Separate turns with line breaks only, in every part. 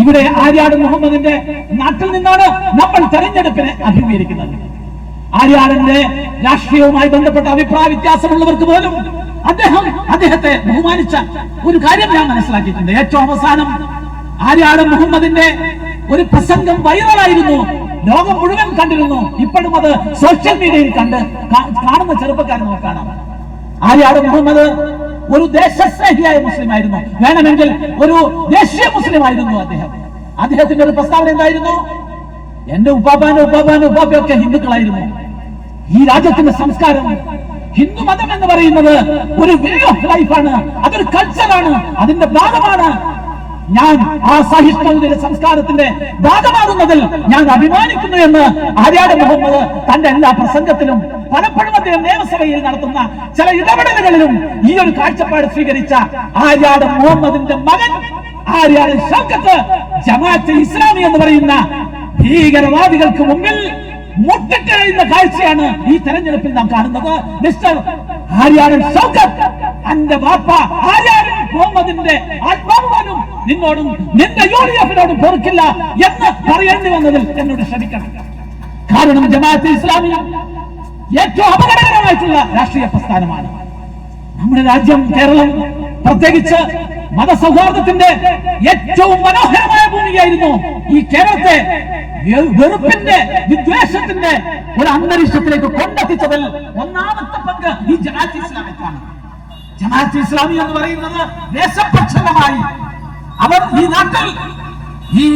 ഇവിടെ ആര്യാട് മുഹമ്മദിന്റെ നാട്ടിൽ നിന്നാണ് നമ്മൾ തെരഞ്ഞെടുപ്പിനെ അഭിമുഖീകരിക്കുന്നത്. ആര്യാടന്റെ രാഷ്ട്രീയവുമായി ബന്ധപ്പെട്ട അഭിപ്രായ വ്യത്യാസമുള്ളവർക്ക് പോലും അദ്ദേഹം അദ്ദേഹത്തെ ബഹുമാനിച്ച ഒരു കാര്യം ഞാൻ മനസ്സിലാക്കിയിട്ടുണ്ട്. ഏറ്റവും അവസാനം ആര്യാട് മുഹമ്മദിന്റെ ഒരു പ്രസംഗം വൈറലായിരുന്നു. ലോകം മുഴുവൻ കണ്ടിരുന്നു. ഇപ്പോഴും അത് സോഷ്യൽ മീഡിയയിൽ കണ്ട് കാണുന്ന ചെറുപ്പക്കാരൻ നോക്കാനാണ് ആര്യാട് മുഹമ്മദ് ഒരു ദേശസ്നേഹിയായ മുസ്ലിം ആയിരുന്നു വേണമെങ്കിൽ ഒരു ദേശീയ മുസ്ലിം ആയിരുന്നു അദ്ദേഹം. അദ്ദേഹത്തിന്റെ ഒരു പ്രസ്താവന എന്തായിരുന്നു? എന്റെ ഉപ്പാപ്പാന്റെ ഉപ്പാപ്പാന്റെ ഉപ്പാപ്പയൊക്കെ ഹിന്ദുക്കളായിരുന്നു. ഈ രാജ്യത്തിന്റെ സംസ്കാരം ഹിന്ദു മതം എന്ന് പറയുന്നത് ഒരു വേ ഓഫ് ലൈഫാണ് അതൊരു കൾച്ചറാണ് അതിന്റെ ഭാഗമാണ് ഞാൻ ആ സഹിഷ്ണുവിന്റെ സംസ്കാരത്തിന്റെ ഭാഗമാകുന്നതിൽ ഞാൻ അഭിമാനിക്കുന്നു എന്ന് ആര്യാട് മുഹമ്മദ് തന്റെ എല്ലാ പ്രസംഗത്തിലും പലപ്പോഴും അദ്ദേഹം നിയമസഭയിൽ നടത്തുന്ന ചില ഇടപെടലുകളിലും ഈ ഒരു കാഴ്ചപ്പാട് സ്വീകരിച്ച ആര്യാട് മുഹമ്മദിന്റെ മകൻ ആര്യാട് ഷൗക്കത്ത് ജമാഅത്ത് ഇസ്ലാമി എന്ന് പറയുന്ന ഭീകരവാദികൾക്ക് മുമ്പിൽ മുട്ടിട്ടഴിയുന്ന കാഴ്ചയാണ് ഈ തെരഞ്ഞെടുപ്പിൽ നാം കാണുന്നത്. മിസ്റ്റർ ആര്യാടൻ ഷൗക്കത്ത് അന്റെ വാപ്പ ആര്യാടൻ മുഹമ്മദിന്റെ ആത്മാവ് പോലും നിന്നോടും നിന്റെ യു പൊറുക്കില്ല എന്ന് പറയേണ്ടി വന്നതിൽ എന്നോട് ക്ഷമിക്കണം. കാരണം ജമാഅത്ത് ഇസ്ലാമിയ ഏറ്റവും അപകടകരമായിട്ടുള്ള രാഷ്ട്രീയ പ്രസ്ഥാനമാണ്. നമ്മുടെ രാജ്യം കേരളം പ്രത്യേകിച്ച് മതസൗഹാർദ്ദത്തിന്റെ ഏറ്റവും മനോഹരമായ ഭൂമിയായിരുന്നു ഈ കേരളത്തെ വെറുപ്പിന്റെ വിദ്വേഷത്തിന്റെ ഒരു അന്തരീക്ഷത്തിലേക്ക് കൊണ്ടെത്തിച്ചതിൽ ഒന്നാമത്തെ പങ്ക് ഈ ജമാഅത്ത് ഇസ്ലാമിക്കാണ്. ജമാഅത്ത് ഇസ്ലാമി എന്ന് പറയുന്നത് ദേശപ്രച്ഛന്നമായി അവർ ഈ നാട്ടിൽ ഈ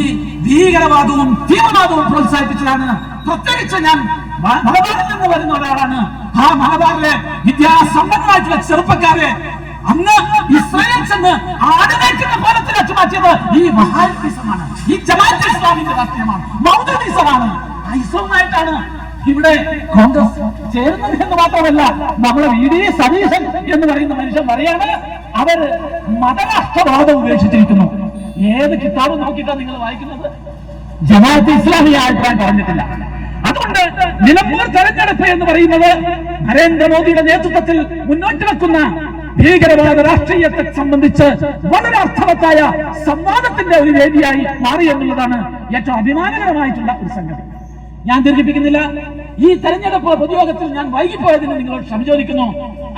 ഭീകരവാദവും തീവ്രവാദവും പ്രോത്സാഹിപ്പിച്ചതാണ്. പ്രത്യേകിച്ച് ഞാൻ മലബാറിൽ നിന്ന് വരുന്ന ഒരാളാണ്. ആ മലബാറിലെ വിദ്യാസമ്പന്നമായിട്ടുള്ള ചെറുപ്പക്കാരെ അന്ന് ഇസ്രായേൽ ചെന്ന് ആടുമേക്കുന്ന കോലത്തിലാക്കി മാറ്റിയത് ഈ മഹാത്മിസമാണ് ഈ ജമാഅത്ത് ഇസ്ലാമിന്റെ രാഷ്ട്രീയമാണ്. മൗദീസമാണ് ഇസ്ലാമായിട്ടാണ് ഇവിടെ കോൺഗ്രസ് ചേരുന്നത് എന്ന് മാത്രമല്ല നമ്മളെ വി സതീശൻ എന്ന് പറയുന്ന മനുഷ്യൻ പറയാണ് അവർ മതരാഷ്ട്രവാദം ഉപേക്ഷിച്ചിരിക്കുന്നു. ഏത് കിതാബ് നോക്കിയിട്ടാണ് നിങ്ങൾ വായിക്കുന്നത്? ജമാഅത്ത് ഇസ്ലാമിയ പറഞ്ഞിട്ടില്ല. അതുകൊണ്ട് നിലമ്പൂർ തെരഞ്ഞെടുപ്പ് എന്ന് പറയുന്നത് നരേന്ദ്രമോദിയുടെ നേതൃത്വത്തിൽ മുന്നോട്ട് വെക്കുന്ന ഭീകരവാദ രാഷ്ട്രീയത്തെ സംബന്ധിച്ച് വളരെ അർത്ഥവത്തായ സംവാദത്തിന്റെ ഒരു വേദിയായി മാറി എന്നുള്ളതാണ് ഏറ്റവും അഭിമാനകരമായിട്ടുള്ള ഒരു സംഗതി. ഞാൻ ദീർഘിപ്പിക്കുന്നില്ല. ഈ തെരഞ്ഞെടുപ്പ് പൊതുയോഗത്തിൽ ഞാൻ വൈകിപ്പോയതിന് നിങ്ങളോട് ക്ഷമ ചോദിക്കുന്നു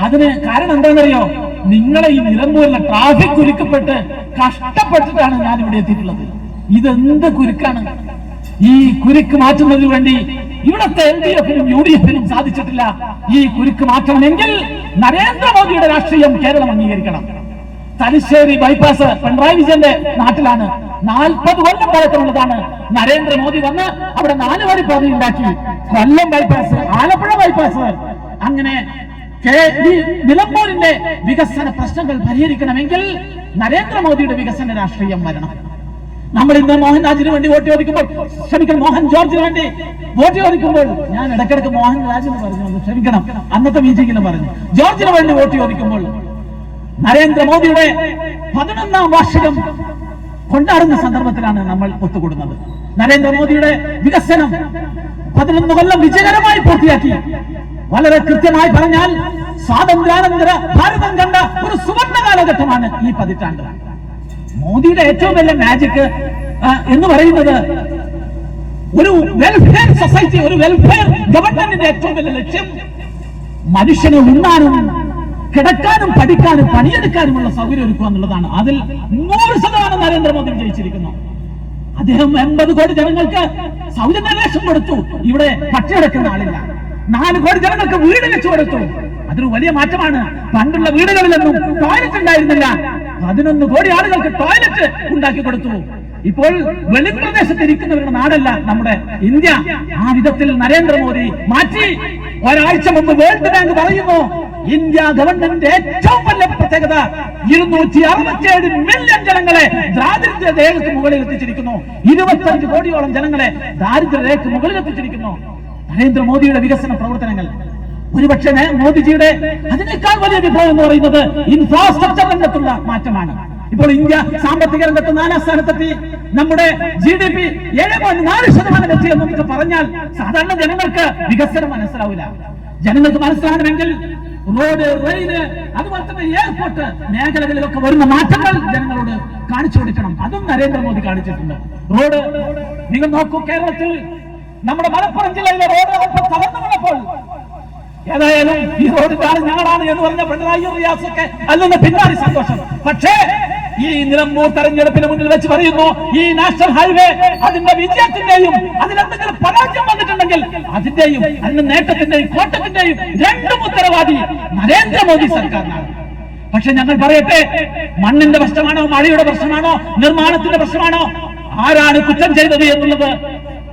അതിന് കാരണം എന്താണെന്നറിയോ? നിങ്ങളെ ഈ നിലമ്പൂരിലെ ട്രാഫിക് കുരുക്കപ്പെട്ട് കഷ്ടപ്പെട്ടിട്ടാണ് ഞാൻ ഇവിടെ എത്തിയിട്ടുള്ളത്. ഇതെന്ത് കുരുക്കാണ്? ഈ കുരുക്ക് മാറ്റുന്നതിന് വേണ്ടി ഇവിടത്തെ എൽ ഡി എഫിനും യു ഡി എഫിനും സാധിച്ചിട്ടില്ല ഈ കുരുക്ക് മാറ്റണമെങ്കിൽ നരേന്ദ്രമോദിയുടെ രാഷ്ട്രീയം കേരളം അംഗീകരിക്കണം. തലശ്ശേരി ബൈപ്പാസ് പിണറായി വിജയന്റെ നാട്ടിലാണ്. നാൽപ്പത് കൊല്ലം പഴക്കമുള്ളതാണ് നരേന്ദ്രമോദി വന്ന് അവിടെ നാലുവരി വരി പാത ഉണ്ടാക്കി. കൊല്ലം ബൈപ്പാസ് ആലപ്പുഴ ബൈപ്പാസ് അങ്ങനെ നിലമ്പൂരിന്റെ വികസന പ്രശ്നങ്ങൾ പരിഹരിക്കണമെങ്കിൽ നരേന്ദ്രമോദിയുടെ വികസന രാഷ്ട്രീയം വരണം. നമ്മൾ ഇന്ന് മോഹൻരാജിന് വേണ്ടി വോട്ട് ചോദിക്കുമ്പോൾ ക്ഷമിക്കണം മോഹൻ ജോർജിന് വേണ്ടി വോട്ട് ചോദിക്കുമ്പോൾ ഞാൻ ഇടയ്ക്കിടയ്ക്ക് മോഹൻ രാജിന് പറഞ്ഞു ക്ഷമിക്കണം. അന്നത്തെ മീറ്റിംഗിലും പറഞ്ഞു. ജോർജിന് വേണ്ടി വോട്ട് ചോദിക്കുമ്പോൾ നരേന്ദ്രമോദിയുടെ പതിനൊന്നാം വാർഷികം കൊണ്ടാടുന്ന സന്ദർഭത്തിലാണ് നമ്മൾ ഒത്തുകൂടുന്നത്. നരേന്ദ്രമോദിയുടെ വികസനം പതിനൊന്ന് കൊല്ലം വിജയകരമായി പൂർത്തിയാക്കി. വളരെ കൃത്യമായി പറഞ്ഞാൽ സ്വാതന്ത്ര്യാനന്തര ഭാരതം കണ്ട ഒരു സുവർണ കാലഘട്ടമാണ് ഈ പതിറ്റാണ്ട്. മോദിയുടെ ഏറ്റവും വലിയ മാജിക് എന്ന് പറയുന്നത് ഒരു വെൽഫെയർ സൊസൈറ്റി ഒരു വെൽഫെയർ ഗവൺമെന്റിന്റെ ഏറ്റവും വലിയ ലക്ഷ്യം മനുഷ്യനെ ഉണ്ണാനും കിടക്കാനും പഠിക്കാനും പണിയെടുക്കാനുമുള്ള സൗകര്യം ഒരുക്കുക എന്നുള്ളതാണ്. അതിൽ നൂറ് ശതമാനം നരേന്ദ്രമോദി വിജയിച്ചിരിക്കുന്നു അദ്ദേഹം എൺപത് കോടി ജനങ്ങൾക്ക് സൗജന്യ റേഷൻ കൊടുത്തു. ഇവിടെ പട്ടിയെടുക്കുന്ന ആളില്ല. നാല് കോടി ജനങ്ങൾക്ക് വീട് വെച്ചു കൊടുത്തു. അതൊരു വലിയ മാറ്റമാണ്. പണ്ടുള്ള വീടുകളിലൊന്നും ടോയ്ലറ്റ് ഉണ്ടായിരുന്നില്ല. പതിനൊന്ന് കോടി ആളുകൾക്ക് ടോയ്ലറ്റ് ഉണ്ടാക്കി കൊടുത്തു. ഇപ്പോൾ വെളിപ്രദേശത്ത് ഇരിക്കുന്നവരുടെ നാടല്ല നമ്മുടെ ഇന്ത്യ. ആ വിധത്തിൽ നരേന്ദ്രമോദി മാറ്റി. ഒരാഴ്ച മുമ്പ് വേൾഡ് ബാങ്ക് പറയുന്നു ഇന്ത്യ ഗവൺമെന്റിന്റെ ഏറ്റവും വലിയ പ്രത്യേകത ഇരുന്നൂറ്റി അറുപത്തിയേഴ് മില്യൺ ജനങ്ങളെ ദാരിദ്ര്യ രേഖക്ക് മുകളിൽ എത്തിച്ചിരിക്കുന്നു. ഇരുപത്തഞ്ച് കോടിയോളം ജനങ്ങളെ ദാരിദ്ര്യ രേഖക്ക് മുകളിൽ എത്തിച്ചിരിക്കുന്നു. നരേന്ദ്രമോദിയുടെ വികസന പ്രവർത്തനങ്ങൾ. ഒരുപക്ഷെ മോദിജിയുടെ അതിനേക്കാൾ വലിയ വിഭവം എന്ന് പറയുന്നത് ഇൻഫ്രാസ്ട്രക്ചർ രംഗത്തുള്ള മാറ്റമാണ്. ഇപ്പോൾ ഇന്ത്യ സാമ്പത്തിക രംഗത്ത് നാലാം സ്ഥാനത്തെത്തി. നമ്മുടെ ജി ഡി പി ഏഴ് പോയിന്റ് നാല് ശതമാനം എത്തി എന്നൊക്കെ പറഞ്ഞാൽ സാധാരണ ജനങ്ങൾക്ക് വികസനം മനസ്സിലാവില്ല. ജനങ്ങൾക്ക് മനസ്സിലാകണമെങ്കിൽ റോഡ് റെയിൽ അതുപോലെ തന്നെ എയർപോർട്ട് മേഖലകളിലൊക്കെ വരുന്ന മാറ്റങ്ങൾ ജനങ്ങളോട് കാണിച്ചു കൊടുക്കണം. അതും നരേന്ദ്രമോദി കാണിച്ചിട്ടുണ്ട്. റോഡ് നിങ്ങൾ നോക്കൂ കേരളത്തിൽ നമ്മുടെ മലപ്പുറം ജില്ലയിലെ റോഡ് അല്പം തകർന്നു ഏതായാലും ഈ റോഡ് ഞങ്ങളാണ് എന്ന് പറഞ്ഞ പിണറായി റിയാസൊക്കെ അല്ലെന്ന് പിന്നാലെ സന്തോഷം. പക്ഷേ ഈ നിലമ്പൂർ തെരഞ്ഞെടുപ്പിന് മുന്നിൽ വെച്ച് പറയുന്നു ഈ നാഷണൽ ഹൈവേ അതിന്റെ വിജയത്തിന്റെയും അതിലെന്തെങ്കിലും പരാജയം വന്നിട്ടുണ്ടെങ്കിൽ അതിന്റെയും അതിന്റെ നേട്ടത്തിന്റെയും കോട്ടത്തിന്റെയും രണ്ടും ഉത്തരവാദി നരേന്ദ്രമോദി സർക്കാരിനാണ്. പക്ഷെ ഞങ്ങൾ പറയട്ടെ മണ്ണിന്റെ പ്രശ്നമാണോ മഴയുടെ പ്രശ്നമാണോ നിർമ്മാണത്തിന്റെ പ്രശ്നമാണോ ആരാണ് കുറ്റം ചെയ്തത് എന്നുള്ളത്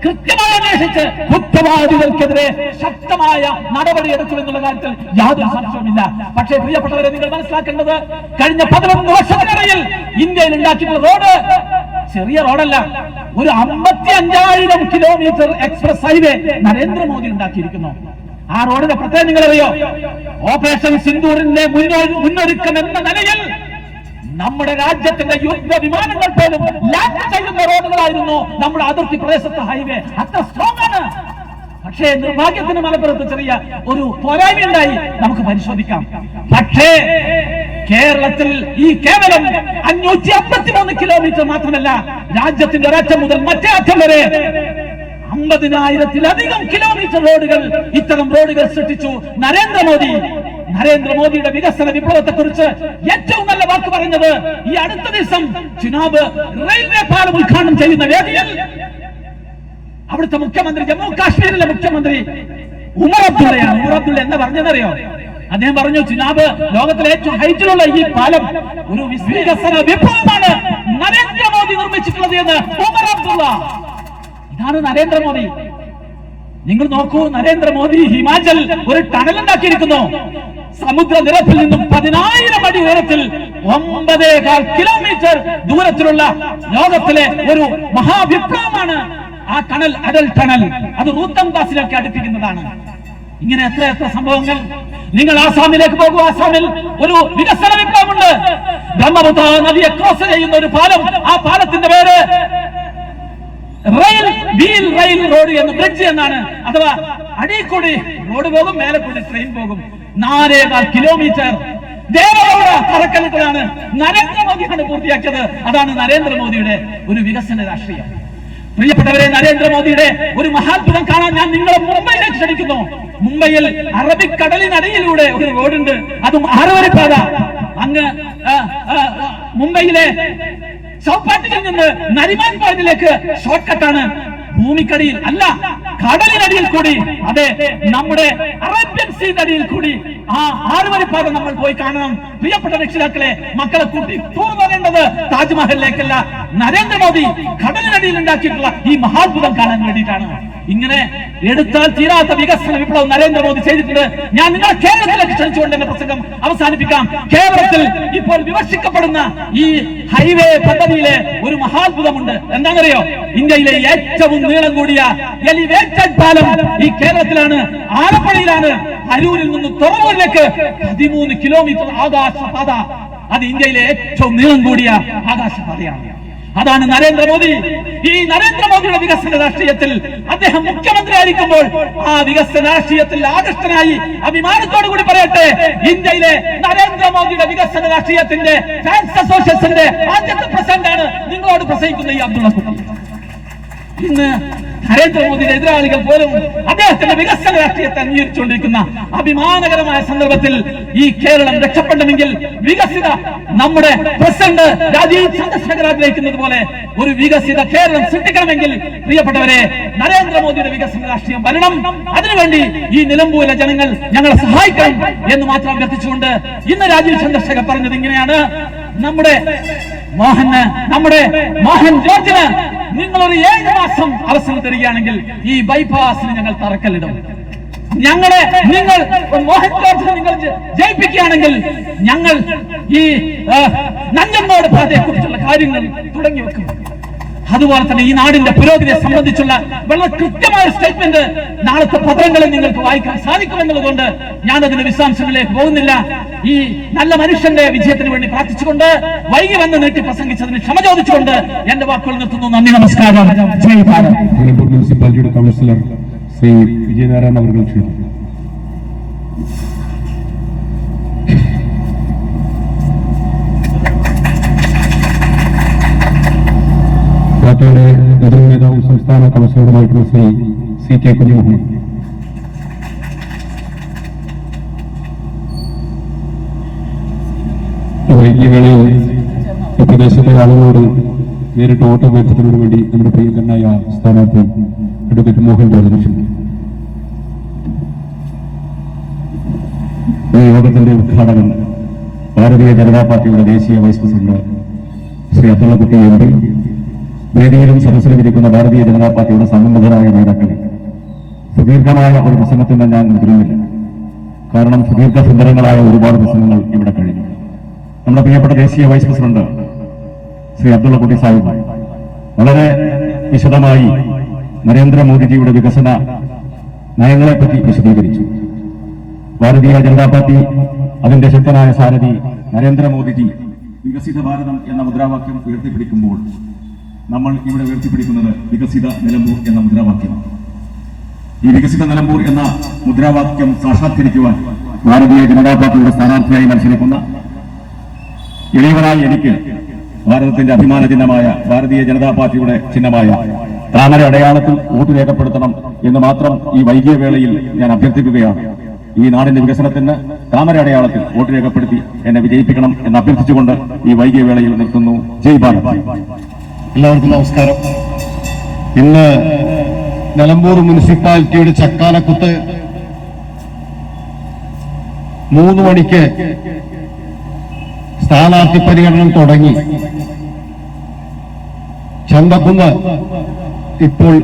കൃത്യമായി അന്വേഷിച്ച് കുറ്റവാദികൾക്കെതിരെ ശക്തമായ നടപടി എടുക്കുമെന്നുള്ള കാര്യത്തിൽ യാതൊരു സംശയവുമില്ല. പക്ഷേ പ്രിയപ്പെട്ടവരെ നിങ്ങൾ മനസ്സിലാക്കേണ്ടത് കഴിഞ്ഞ പതിനൊന്ന് വർഷത്തിനിടയിൽ ഇന്ത്യയിൽ ഉണ്ടാക്കിയിട്ടുള്ള റോഡ് ചെറിയ റോഡല്ല. ഒരു അമ്പത്തി അഞ്ചായിരം കിലോമീറ്റർ എക്സ്പ്രസ് ഹൈവേ നരേന്ദ്രമോദി ഉണ്ടാക്കിയിരിക്കുന്നു. ആ റോഡിന്റെ പ്രത്യേകം നിങ്ങളറിയോ? ഓപ്പറേഷൻ സിന്ദൂറിന്റെ മുന്നോ- മുന്നൊരുക്കം എന്ന നിലയിൽ നമ്മുടെ രാജ്യത്തിന്റെ യുദ്ധ വിമാനങ്ങൾ പോലും ലാൻഡ് ചെയ്യുന്ന റോഡുകളായിരുന്നു നമ്മുടെ അതിർത്തി പ്രദേശത്തെ ഹൈവേ അത്ര സ്ട്രോങ് ആണ്. പക്ഷേ നിർഭാഗ്യത്തിന് മലപ്പുറത്ത് ചെറിയ ഒരു പോരായ്മയുണ്ടായി നമുക്ക് പരിശോധിക്കാം. പക്ഷേ കേരളത്തിൽ ഈ കേവലം അഞ്ഞൂറ്റി അമ്പത്തി മൂന്ന് കിലോമീറ്റർ മാത്രമല്ല രാജ്യത്തിന്റെ ഒരറ്റം മുതൽ മറ്റേ അറ്റം വരെ അമ്പതിനായിരത്തിലധികം കിലോമീറ്റർ റോഡുകൾ ഇത്തരം റോഡുകൾ സൃഷ്ടിച്ചു. നരേന്ദ്രമോദി നരേന്ദ്രമോദിയുടെ വികസന വിപ്ലവത്തെ കുറിച്ച് ഏറ്റവും നല്ല വാക്ക് പറഞ്ഞത് ഈ അടുത്ത ദിവസം ചുനാബ് റെയിൽവേ പാലം ഉദ്ഘാടനം ചെയ്യുന്ന വേദിയിൽ അവിടുത്തെ മുഖ്യമന്ത്രി ജമ്മു കാശ്മീരിലെ മുഖ്യമന്ത്രി ഉമർ അബ്ദുള്ളയാണ്. ഉമർ അബ്ദുള്ള എന്താ പറഞ്ഞെന്നറിയോ അദ്ദേഹം പറഞ്ഞു ചുനാബ് ലോകത്തിലെ ഏറ്റവും ഹൈറ്റിലുള്ള ഈ പാലം ഒരു വികസന വിപ്ലവമാണ് നരേന്ദ്രമോദി നിർമ്മിച്ചിട്ടുള്ളത് എന്ന് ഉമർ അബ്ദുള്ള. ഇതാണ് നരേന്ദ്രമോദി. നിങ്ങൾ നോക്കൂ നരേന്ദ്രമോദി ഹിമാചൽ ഒരു ടണൽ ഉണ്ടാക്കിയിരിക്കുന്നു. സമുദ്ര നിരപ്പിൽ നിന്നും പതിനായിരം അടി ഉയരത്തിൽ ഒമ്പതേകാൽ കിലോമീറ്റർ ദൂരത്തിലുള്ള ലോകത്തിലെ ഒരു മഹാവിപ്ലവമാണ് ആ ടണൽ അടൽ ടണൽ. അത് റൂത്തം ദാസിലേക്ക് അടുപ്പിക്കുന്നതാണ്. ഇങ്ങനെ എത്ര എത്ര സംഭവങ്ങൾ. നിങ്ങൾ ആസാമിലേക്ക് പോകൂ. ആസാമിൽ ഒരു വികസന വിപ്ലവമുണ്ട്. ബ്രഹ്മപുത്ര നദിയെ ക്രോസ് ചെയ്യുന്ന ഒരു പാലം ആ പാലത്തിന്റെ പേര് റെയിൽ വീൽ റെയിൽ റോഡ് എന്ന് ബ്രിഡ്ജ് എന്നാണ്. അഥവാ അടിക്കൂടി കൂടി റോഡ് പോകും മേലെ കൂടി ട്രെയിൻ പോകും. നാലേകാൽ കിലോമീറ്റർ ദേവഗൗഡ തറക്കല്ലിട്ടതാണ് നരേന്ദ്രമോദിയാണ് പൂർത്തിയാക്കിയത്. അതാണ് നരേന്ദ്രമോദിയുടെ ഒരു വികസന രാഷ്ട്രീയം. പ്രിയപ്പെട്ടവരെ നരേന്ദ്രമോദിയുടെ ഒരു മഹാത്ഭുതം കാണാൻ ഞാൻ നിങ്ങളെ മുംബൈയിലേക്ക് ക്ഷണിക്കുന്നു. മുംബൈയിൽ അറബിക്കടലിനടിയിലൂടെ ഒരു റോഡുണ്ട്. അതും ആറുവരിപ്പാത അങ്ങ് മുംബൈയിലെ ചൗപ്പാട്ടിയിൽ നിന്ന് നരിമാൻ പോയിന്റിലേക്ക് ഷോർട്ട് കട്ടാണ് ഭൂമിക്കടിയിൽ അല്ല കടലിനടിയിൽ കൂടി. അതെ നമ്മുടെ അറേബ്യൻ സീനടിയിൽ കൂടി ആ ആറുവരിപ്പാത നമ്മൾ പോയി കാണണം. പ്രിയപ്പെട്ട രക്ഷിതാക്കളെ മക്കളെ കൂട്ടി ടൂർ താജ്മഹലിലേക്കല്ല. നരേന്ദ്രമോദി കടലിനടിയിൽ ഉണ്ടാക്കിയിട്ടുള്ള ഈ മഹാത്ഭുതം കാണാൻ വേണ്ടിയിട്ടാണ്. ഇങ്ങനെ എടുത്താൽ തീരാത്ത വികസന വിപ്ലവം നരേന്ദ്രമോദി ചെയ്തിട്ടുണ്ട്. ഞാൻ നിങ്ങളെ കേരളത്തിലേക്ക് ക്ഷണിച്ചുകൊണ്ട് എന്റെ പ്രസംഗം അവസാനിപ്പിക്കാം. കേരളത്തിൽ ഇപ്പോൾ വിമർശിക്കപ്പെടുന്ന ഈ ഹൈവേ പദ്ധതിയിലെ ഒരു മഹാത്ഭുതമുണ്ട്. എന്താണെന്നറിയോ? ഇന്ത്യയിലെ ഏറ്റവും നീളം കൂടിയ എലിവേറ്റഡ് പാലം ഈ കേരളത്തിലാണ്. ആലപ്പുഴയിലാണ്. അരൂരിൽ നിന്ന് തുറവൂരിലേക്ക് പതിമൂന്ന് കിലോമീറ്റർ ആകാശപാത. അത് ഇന്ത്യയിലെ ഏറ്റവും നീളം കൂടിയ ആകാശപാതയാണ്. അതാണ് നരേന്ദ്രമോദി. ഈ നരേന്ദ്രമോദിയുടെ വികസന രാഷ്ട്രീയത്തിൽ അദ്ദേഹം മുഖ്യമന്ത്രി ആയിരിക്കുമ്പോൾ ആ വികസന രാഷ്ട്രീയത്തിൽ ആകൃഷ്ടനായി അഭിമാനത്തോടു കൂടി പറയട്ടെ ഇന്ത്യയിലെ നരേന്ദ്രമോദിയുടെ വികസന രാഷ്ട്രീയത്തിന്റെ ഫാൻസ് അസോസിയേഷന്റെ ആദ്യത്തെ പ്രസിഡന്റാണ് നിങ്ങളോട് പ്രസംഗിക്കുന്ന ഈ അബ്ദുള്ള കുട്ടി. ഇന്ന് നരേന്ദ്രമോദിയുടെ എതിരാളികൾ പോലും അദ്ദേഹത്തിന്റെ വികസന രാഷ്ട്രീയത്തെ അംഗീകരിച്ചുകൊണ്ടിരിക്കുന്ന അഭിമാനകരമായ സന്ദർഭത്തിൽ ഈ കേരളം രക്ഷപ്പെടണമെങ്കിൽ വികസിത നമ്മുടെ പ്രസിഡന്റ് രാജീവ് ചന്ദ്രശേഖർ ആഗ്രഹിക്കുന്നത് പോലെ ഒരു വികസിത കേരളം സൃഷ്ടിക്കണമെങ്കിൽ പ്രിയപ്പെട്ടവരെ നരേന്ദ്രമോദിയുടെ വികസന രാഷ്ട്രീയം വരണം. അതിനുവേണ്ടി ഈ നിലമ്പൂരിലെ ജനങ്ങൾ ഞങ്ങളെ സഹായിക്കണം എന്ന് മാത്രം അഭ്യർത്ഥിച്ചുകൊണ്ട് ഇന്ന് രാജീവ് ചന്ദ്രശേഖർ പറഞ്ഞത് ഇങ്ങനെയാണ്. നമ്മുടെ മോഹന് നമ്മുടെ മോഹൻ ജോർജിന് നിങ്ങളൊരു ഏഴ് മാസം അവസരം തരികയാണെങ്കിൽ ഈ ബൈപ്പാസിന് ഞങ്ങൾ തറക്കല്ലിടും. ഞങ്ങളെ നിങ്ങൾ മോഹൻ ജോർജിനെ നിങ്ങൾ ജയിപ്പിക്കുകയാണെങ്കിൽ ഞങ്ങൾ ഈ ആ, നഞ്ചമ്മോട് പാതയെ കുറിച്ചുള്ള കാര്യങ്ങൾ തുടങ്ങി വെക്കും. അതുപോലെ തന്നെ ഈ നാടിന്റെ പുരോഗതിയെ സംബന്ധിച്ചുള്ള വളരെ കൃത്യമായ സ്റ്റേറ്റ്മെന്റ് നാളത്തെ പത്രങ്ങളിൽ നിങ്ങൾക്ക് വായിക്കാൻ സാധിക്കുമെന്നുള്ളതുകൊണ്ട് ഞാൻ അതിന്റെ വിശദാംശങ്ങളിലേക്ക് പോകുന്നില്ല. ഈ നല്ല മനുഷ്യന്റെ വിജയത്തിന് വേണ്ടി പ്രാർത്ഥിച്ചുകൊണ്ട് വൈകി വന്ന് നീട്ടി പ്രസംഗിച്ചതിന് ക്ഷമ ചോദിച്ചുകൊണ്ട് എന്റെ വാക്കുകൾ നിർത്തുന്നു. നന്ദി നമസ്കാരം. ജയ് ഭാരത്.
മുനിസിപ്പാലിറ്റിയുടെ കൗൺസിലർ ശ്രീ വിജയനാരായണൻ അവർ ക്ഷണിക്കുന്നു. പാർട്ടിയുടെ ഘടക നേതാവും സംസ്ഥാന കൗൺസിലറുമായിട്ടുള്ള ശ്രീ സി കെ കുഞ്ഞുമോഹൻ. മുഹമ്മദ് ഈ പ്രദേശത്തെ ആളുകളോട് നേരിട്ട് വോട്ട് അഭ്യർത്ഥനത്തിന് വേണ്ടി നമ്മുടെ പ്രിയങ്കരനായ സ്ഥാനാർത്ഥി അഡ്വക്കേറ്റ് മോഹൻ ബാലകൃഷ്ണൻ ഈ യോഗത്തിന്റെ ഉദ്ഘാടനം ഭാരതീയ ജനതാ പാർട്ടിയുടെ ദേശീയ vice president Shri Abdullakutty M P വേദിയിലും സദസ്സിലും ഇരിക്കുന്ന ഭാരതീയ ജനതാ പാർട്ടിയുടെ സമ്മതരായ നേതാക്കളെ സുദീർഘമായ ഒരു പ്രസംഗത്തിന് ഞാൻ മുതിരുന്നില്ല കാരണം സുദീർഘ സുന്ദരങ്ങളായ ഒരുപാട് പ്രസംഗങ്ങൾ ഇവിടെ കഴിഞ്ഞു. നമ്മുടെ പ്രിയപ്പെട്ട ദേശീയ വൈസ് പ്രസിഡന്റ് ശ്രീ അബ്ദുള്ളക്കുട്ടി സാഹിബ് വളരെ വിശദമായി നരേന്ദ്രമോദിജിയുടെ വികസന നയങ്ങളെപ്പറ്റി വിശദീകരിച്ചു. ഭാരതീയ ജനതാ പാർട്ടി അതിന്റെ ശക്തനായ സാരഥി നരേന്ദ്രമോദിജി വികസിത ഭാരതം എന്ന മുദ്രാവാക്യം ഉയർത്തിപ്പിടിക്കുമ്പോൾ നമ്മൾ ഇവിടെ ഉയർത്തിപ്പിടിക്കുന്നത് വികസിത നിലമ്പൂർ എന്ന മുദ്രാവാക്യം. ഈ വികസിത നിലമ്പൂർ എന്ന മുദ്രാവാക്യം സാക്ഷാത്കരിക്കുവാൻ ഭാരതീയ ജനതാ പാർട്ടിയുടെ സ്ഥാനാർത്ഥിയായി മത്സരിക്കുന്ന എളിയവനായി എനിക്ക് ഭാരതത്തിന്റെ അഭിമാന ചിഹ്നമായ ഭാരതീയ ജനതാ പാർട്ടിയുടെ ചിഹ്നമായ താമര അടയാളത്തിൽ വോട്ട് രേഖപ്പെടുത്തണം എന്ന് മാത്രം ഈ വൈകിയ വേളയിൽ ഞാൻ അഭ്യർത്ഥിക്കുകയാണ്. ഈ നാടിന്റെ വികസനത്തിന് താമര അടയാളത്തിൽ വോട്ട് രേഖപ്പെടുത്തി എന്നെ വിജയിപ്പിക്കണം എന്ന് അഭ്യർത്ഥിച്ചുകൊണ്ട് ഈ വൈകിയ വേളയിൽ നിർത്തുന്നു. ജയ് ഭാരത്.
എല്ലാവർക്കും നമസ്കാരം. ഇന്ന് നിലമ്പൂർ മുനിസിപ്പാലിറ്റിയുടെ ചക്കാലക്കുത്ത് മൂന്ന് മണിക്ക് സ്ഥാനാർത്ഥി പരിഗണന തുടങ്ങി. ചന്തക്കുന്ന് ഇപ്പോൾ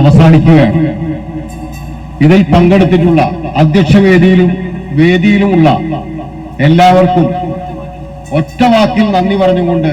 അവസാനിക്കുകയാണ്. ഇതിൽ പങ്കെടുത്തിട്ടുള്ള അധ്യക്ഷ വേദിയിലും വേദിയിലുമുള്ള എല്ലാവർക്കും ഒറ്റ വാക്കിൽ നന്ദി പറഞ്ഞുകൊണ്ട്